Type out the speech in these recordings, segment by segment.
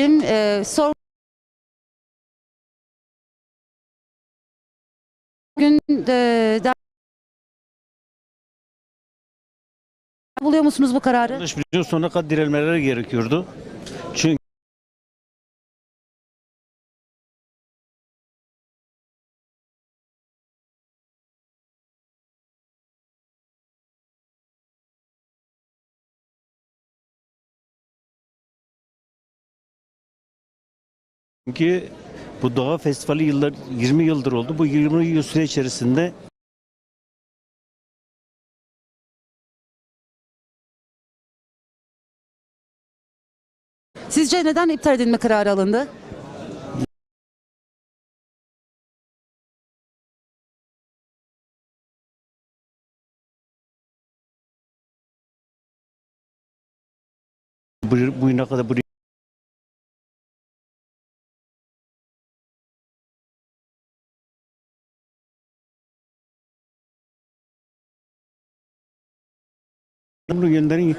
e, sor bugün e, de- buluyor musunuz bu kararı? Yanlış biliyor sonuna kadar direnmeleri gerekiyordu. Çünkü bu doğa festivali yıllar 20 yıldır oldu. Bu 20 yıl süre içerisinde Sizce neden iptal edilme kararı alındı? bu, bugüne kadar buraya gönderin.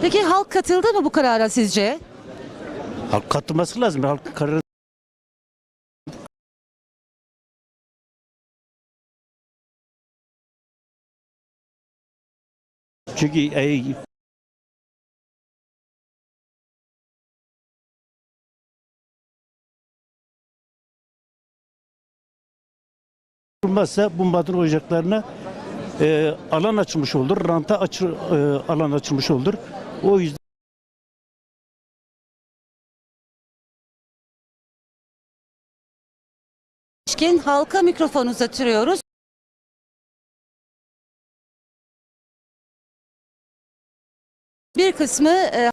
Peki halk katıldı mı bu karara sizce? Halk katılması lazım. Halk kararı Çünkü e, olmazsa bu maden ocaklarına e, alan açılmış olur, ranta açı, e, alan açılmış olur. O yüzden İlişkin halka mikrofon uzatıyoruz. Bir kısmı e,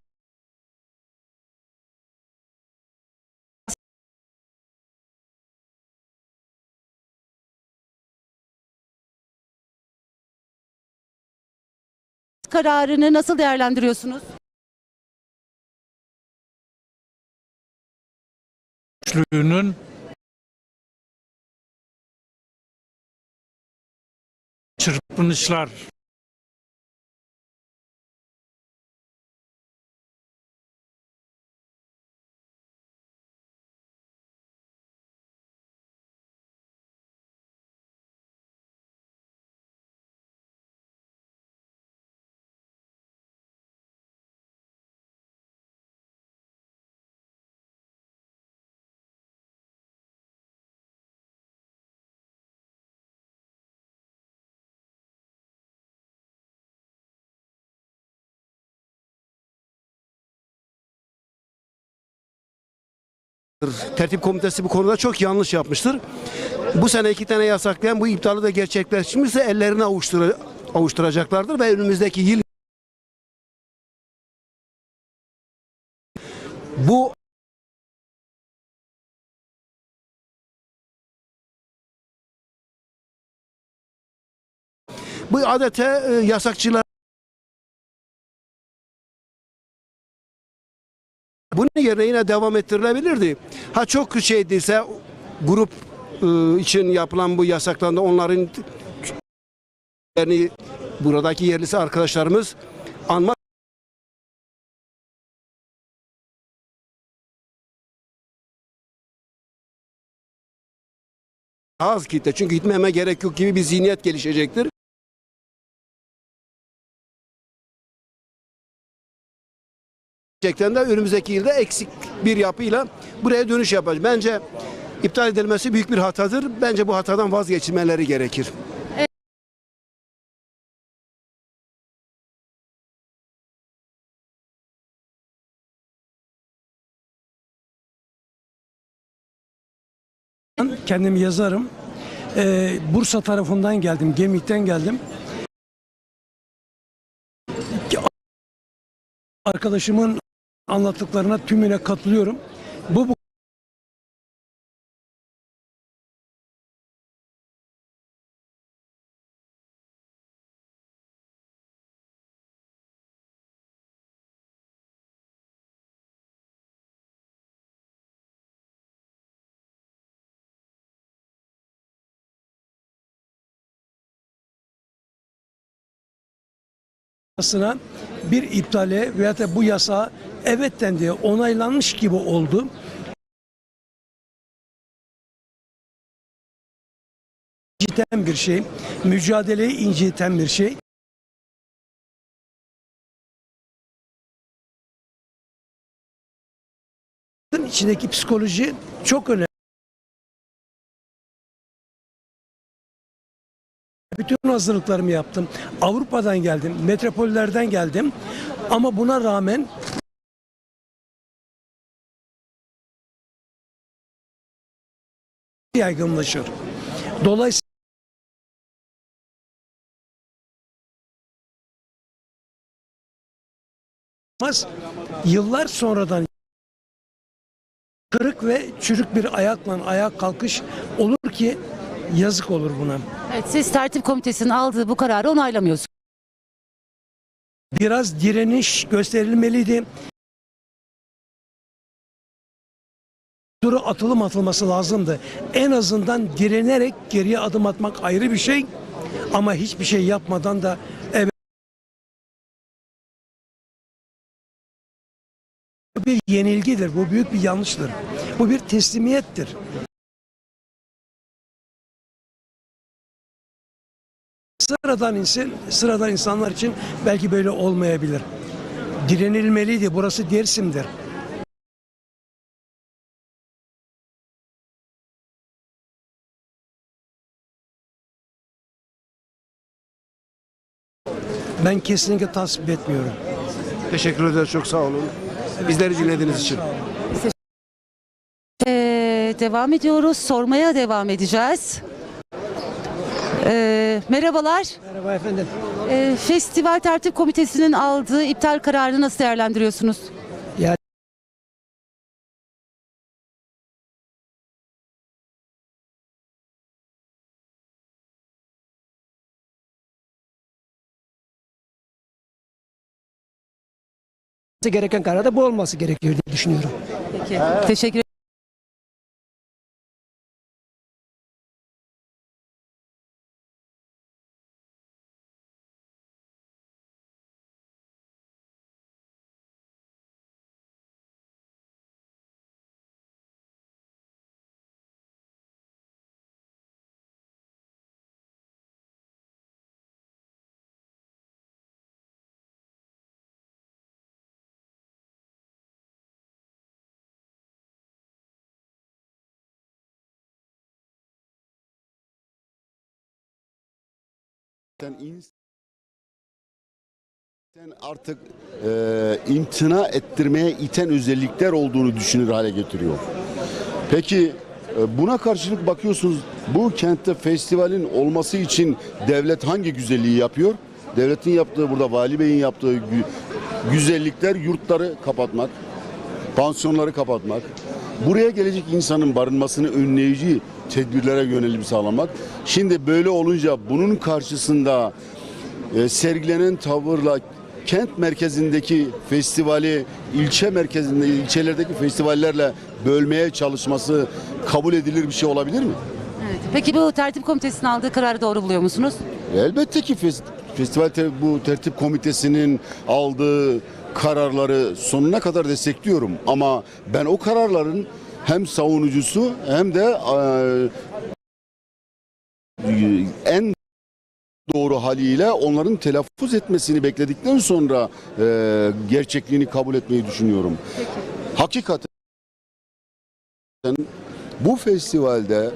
kararını nasıl değerlendiriyorsunuz? güçlüğünün çırpınışlar Tertip komitesi bu konuda çok yanlış yapmıştır. Bu sene iki tane yasaklayan bu iptali de gerçekleşmişse ellerini avuştura, avuşturacaklardır ve önümüzdeki yıl bu bu adete e, yasakçılar Bunun yerine yine devam ettirilebilirdi. Ha çok şeydiyse grup e, için yapılan bu yasaklandı. Onların yani buradaki yerlisi arkadaşlarımız anma az kitle çünkü gitmeme gerek yok gibi bir zihniyet gelişecektir. Gerçekten de önümüzdeki yılda eksik bir yapıyla buraya dönüş yapacağız. Bence iptal edilmesi büyük bir hatadır. Bence bu hatadan vazgeçilmeleri gerekir. Kendim yazarım. Ee, Bursa tarafından geldim, Gemlik'ten geldim. Arkadaşımın Anlattıklarına tümüne katılıyorum. Bu, bu aslında bir iptale veya da bu yasa evet dendi, onaylanmış gibi oldu. inciten bir şey, mücadeleyi inciten bir şey. içindeki psikoloji çok önemli. Bütün hazırlıklarımı yaptım. Avrupa'dan geldim, metropollerden geldim. Ama buna rağmen yaygınlaşır. Dolayısıyla yıllar sonradan kırık ve çürük bir ayakla ayak kalkış olur ki yazık olur buna. Evet, siz tertip komitesinin aldığı bu kararı onaylamıyorsunuz. Biraz direniş gösterilmeliydi. Duru atılım atılması lazımdı. En azından direnerek geriye adım atmak ayrı bir şey. Ama hiçbir şey yapmadan da evet Bu bir yenilgidir. Bu büyük bir yanlıştır. Bu bir teslimiyettir. Sıradan insan, sıradan insanlar için belki böyle olmayabilir. Direnilmeliydi. Burası Dersim'dir. Ben kesinlikle tasvip etmiyorum. Teşekkür ederiz çok sağ olun. Bizleri dinlediğiniz için. Ee, devam ediyoruz. Sormaya devam edeceğiz. Ee, merhabalar. Merhaba efendim. Ee, Festival Tertip Komitesi'nin aldığı iptal kararını nasıl değerlendiriyorsunuz? Yani gereken karar da bu olması gerekiyor diye düşünüyorum. Peki. Teşekkür Sen artık e, imtina ettirmeye iten özellikler olduğunu düşünür hale getiriyor. Peki e, buna karşılık bakıyorsunuz bu kentte festivalin olması için devlet hangi güzelliği yapıyor? Devletin yaptığı burada vali beyin yaptığı gü- güzellikler yurtları kapatmak, pansiyonları kapatmak, buraya gelecek insanın barınmasını önleyici tedbirlere yönelim sağlamak. Şimdi böyle olunca bunun karşısında e, sergilenen tavırla kent merkezindeki festivali ilçe merkezinde ilçelerdeki festivallerle bölmeye çalışması kabul edilir bir şey olabilir mi? Evet. Peki bu tertip komitesinin aldığı kararı doğru buluyor musunuz? Elbette ki fes- festival bu tertip komitesinin aldığı kararları sonuna kadar destekliyorum ama ben o kararların hem savunucusu hem de eee, en doğru haliyle onların telaffuz etmesini bekledikten sonra eee, gerçekliğini kabul etmeyi düşünüyorum. Hakikaten bu festivalde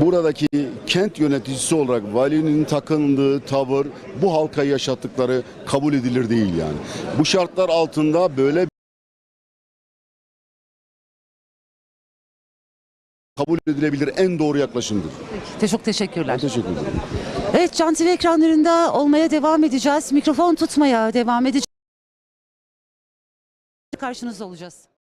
buradaki kent yöneticisi olarak valinin takındığı tavır bu halka yaşattıkları kabul edilir değil yani. Bu şartlar altında böyle kabul edilebilir en doğru yaklaşımdır. Peki. Çok teşekkürler. Teşekkür ederim. Evet Can TV ekranlarında olmaya devam edeceğiz. Mikrofon tutmaya devam edeceğiz. Karşınızda olacağız.